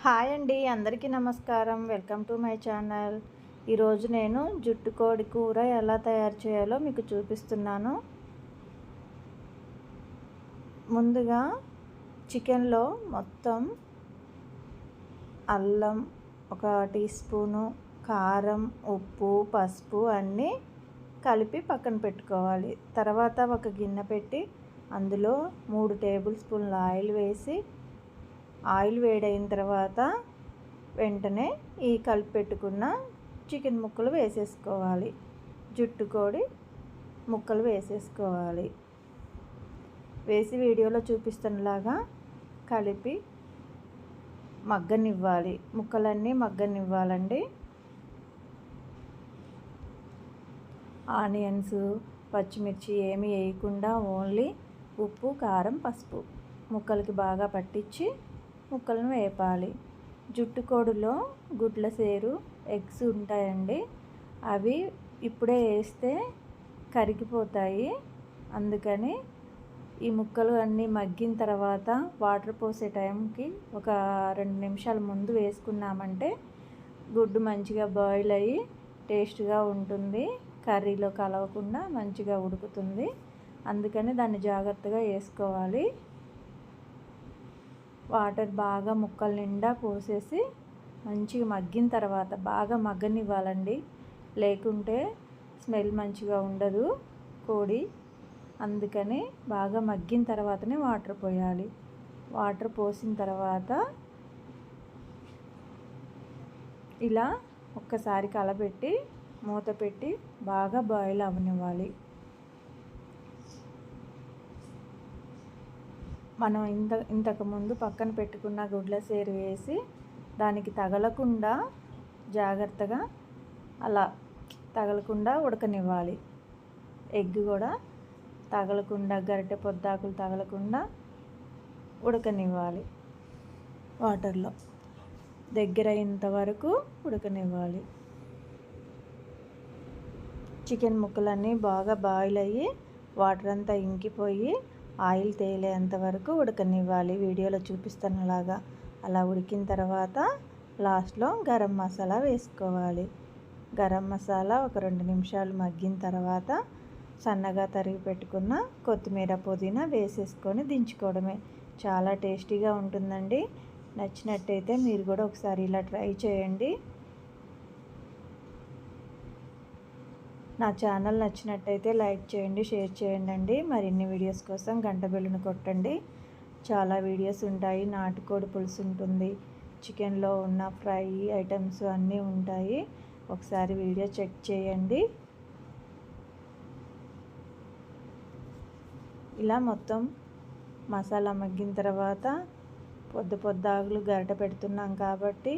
Hi అండి అందరికీ నమస్కారం. Welcome to my channel. ఈరోజు నేను జుట్టు కోడి కూర ఎలా తయారు చేయాలో మీకు చూపిస్తున్నాను. ముందుగా చికెన్లో మొత్తం అల్లం ఒక టీ స్పూను కారం ఉప్పు పసుపు అన్నీ కలిపి పక్కన పెట్టుకోవాలి. తర్వాత ఒక గిన్నె పెట్టి అందులో మూడు టేబుల్ స్పూన్ల ఆయిల్ వేసి ఆయిల్ వేడైన తర్వాత వెంటనే ఈ కలిపి పెట్టుకున్న చికెన్ ముక్కలు వేసేసుకోవాలి. జుట్టు కోడి ముక్కలు వేసేసుకోవాలి. వేసి వీడియోలో చూపిస్తున్నలాగా కలిపి మగ్గనివ్వాలి. ముక్కలన్నీ మగ్గనివ్వాలండి. ఆనియన్స్ పచ్చిమిర్చి ఏమి వేయకుండా ఓన్లీ ఉప్పు కారం పసుపు ముక్కలకి బాగా పట్టించి ముక్కలను వేపాలి. జుట్టు కోడులో గుడ్ల సేరు ఎగ్స్ ఉంటాయండి. అవి ఇప్పుడే వేస్తే కరిగిపోతాయి. అందుకని ఈ ముక్కలు అన్నీ మగ్గిన తర్వాత వాటర్ పోసే టైంకి ఒక రెండు నిమిషాల ముందు వేసుకున్నామంటే గుడ్డు మంచిగా బాయిల్ అయ్యి టేస్ట్గా ఉంటుంది. కర్రీలో కలవకుండా మంచిగా ఉడుకుతుంది. అందుకని దాన్ని జాగ్రత్తగా వేసుకోవాలి. వాటర్ బాగా ముక్కల నిండా పోసేసి మంచిగా మగ్గిన తర్వాత బాగా మగ్గనివ్వాలండి. లేకుంటే స్మెల్ మంచిగా ఉండదు కోడి అందుకని బాగా మగ్గిన తర్వాతనే వాటర్ పోయాలి. వాటర్ పోసిన తర్వాత ఇలా ఒక్కసారి కలబెట్టి మూత పెట్టి బాగా బాయిల్ అవనివ్వాలి. మనం ఇంత ఇంతకుముందు పక్కన పెట్టుకున్న గుడ్ల సేరు వేసి దానికి తగలకుండా జాగ్రత్తగా అలా తగలకుండా ఉడకనివ్వాలి. ఎగ్ కూడా తగలకుండా గరిటె పొద్దాకులు తగలకుండా ఉడకనివ్వాలి వాటర్లో. దగ్గర వరకు ఉడకనివ్వాలి. చికెన్ ముక్కలన్నీ బాగా బాయిల్ అయ్యి వాటర్ అంతా ఇంకిపోయి ఆయిల్ తేలేంత వరకు ఉడకనివ్వాలి. వీడియోలో చూపిస్తాను అలాగా అలా ఉడికిన తర్వాత లాస్ట్లో గరం మసాలా వేసుకోవాలి. గరం మసాలా ఒక రెండు నిమిషాలు మగ్గిన తర్వాత సన్నగా తరిగి పెట్టుకున్న కొత్తిమీర పుదీనా వేసేసుకొని దించుకోవడమే. చాలా టేస్టీగా ఉంటుందండి. నచ్చినట్టయితే మీరు కూడా ఒకసారి ఇలా ట్రై చేయండి. నా ఛానల్ నచ్చినట్టయితే లైక్ చేయండి షేర్ చేయండి అండి మరిన్ని వీడియోస్ కోసం గంట బిల్లును కొట్టండి. చాలా వీడియోస్ ఉంటాయి. నాటుకోడి పులుసు ఉంటుంది. చికెన్లో ఉన్న ఫ్రై ఐటమ్స్ అన్నీ ఉంటాయి. ఒకసారి వీడియో చెక్ చేయండి. ఇలా మొత్తం మసాలా మగ్గిన తర్వాత పొద్దు పొద్దాగులు గరిట పెడుతున్నాం కాబట్టి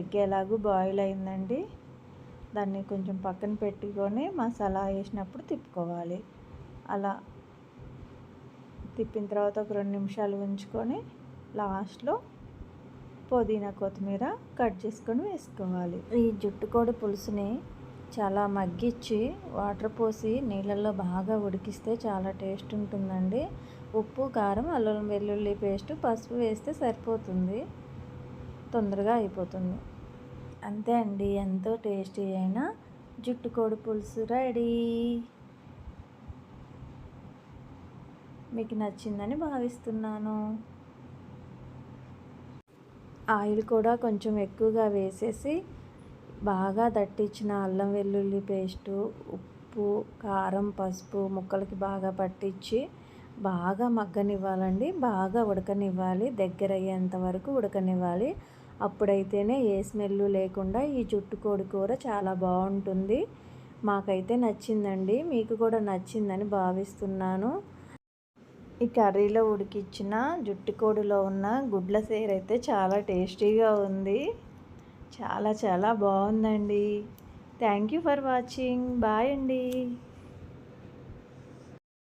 ఎగ్ ఎలాగూ బాయిల్ అయిందండి. దాన్ని కొంచెం పక్కన పెట్టుకొని మసాలా వేసినప్పుడు తిప్పుకోవాలి. అలా తిప్పిన తర్వాత ఒక రెండు నిమిషాలు ఉంచుకొని లాస్ట్లో పుదీనా కొత్తిమీర కట్ చేసుకొని వేసుకోవాలి. ఈ జుట్టుకోడి పులుసుని చాలా మగ్గిచ్చి వాటర్ పోసి నీళ్ళల్లో బాగా ఉడికిస్తే చాలా టేస్ట్ ఉంటుందండి. ఉప్పు కారం అల్లం వెల్లుల్లి పేస్ట్ పసుపు వేస్తే సరిపోతుంది. తొందరగా అయిపోతుంది. అంతే అండి. ఎంతో టేస్టీ అయిన జుట్టు కోడి పులుసు రెడీ. మీకు నచ్చిందని భావిస్తున్నాను. ఆయిల్ కూడా కొంచెం ఎక్కువగా వేసేసి బాగా దట్టించిన అల్లం వెల్లుల్లి పేస్టు ఉప్పు కారం పసుపు ముక్కలకి బాగా పట్టించి బాగా మగ్గనివ్వాలండి. బాగా ఉడకనివ్వాలి. దగ్గర అయ్యేంత వరకు ఉడకనివ్వాలి. అప్పుడైతేనే ఏ స్మెల్ లేకుండా ఈ జుట్టు కోడి కూర చాలా బాగుంటుంది. మాకైతే నచ్చిందండి. మీకు కూడా నచ్చిందని భావిస్తున్నాను. ఈ కర్రీలో ఉడికిచ్చిన జుట్టుకోడులో ఉన్న గుడ్ల సేర్ అయితే చాలా టేస్టీగా ఉంది. చాలా చాలా బాగుందండి. Thank you for watching. Bye అండి.